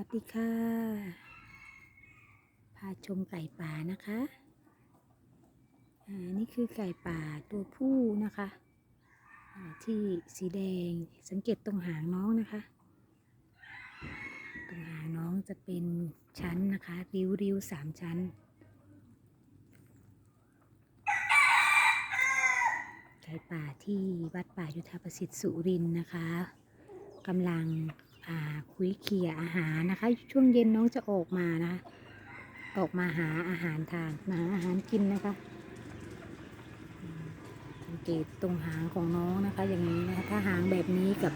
วัสดีค่ะ พาชมไก่ป่านะคะอ่านี่คือไก่ป่าตัวผู้นะคะที่สีแดงสังเกตตรงหางน้องนะคะ ตรงหางน้องจะเป็นชั้นนะคะ ริ้วริ้วๆสามชั้น ไก่ป่าที่วัดป่ายุทธประสิทธิ์สุรินนะคะกำลัง คุยเคียอาหารนะคะ ช่วงเย็นน้องจะออกมานะคะ ออกมาหาอาหารทานมาหาอาหารกินนะคะสังเกตตรงหางของน้องนะคะ อย่างนี้นะคะ ถ้าหางแบบนี้กับ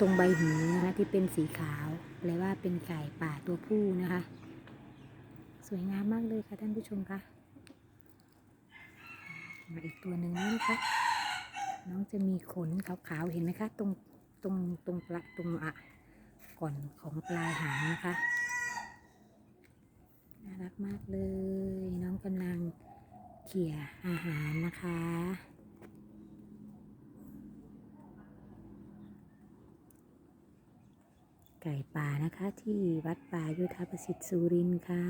ตรงใบหูนะคะ ที่เป็นสีขาวแปลว่าเป็นไก่ป่าตัวผู้นะคะ สวยงามมากเลยค่ะท่านผู้ชมคะมาอีกตัวหนึ่งนะคะน้องจะมีขนขาวๆ เห็นไหมคะ ตรงตรงตรงปลาตรงอะ่อนของปลายหางนะคะ น่ารักมากเลย น้องกำลังเขี่ยอาหารนะคะไก่ป่านะคะที่วัดป่ายุทธประสิทธิ์สุรินค่ะ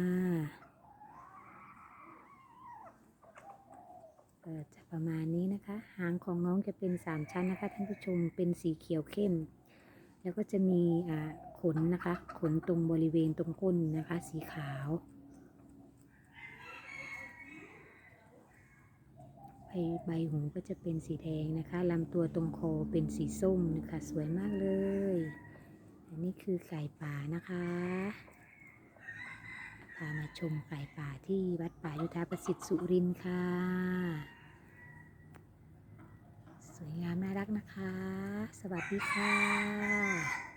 เอ่อจะประมาณนี้นะคะ หางของน้องจะเป็นสามชั้นนะคะท่านผู้ชมเป็นสีเขียวเข้ม แล้วก็จะมีขนนะคะ ขนตรงบริเวณตรงก้นนะคะ สีขาว ใบใบหูก็จะเป็นสีแดงนะคะลำตัวตรงคอเป็นสีส้มนะคะ สวยมากเลย อันนี้คือไก่ป่านะคะพามาชมไก่ป่าที่วัดป่ายุทธประสิทธิ์สุรินทร์ค่ะ สวยงามน่ารักนะคะ สวัสดีค่ะ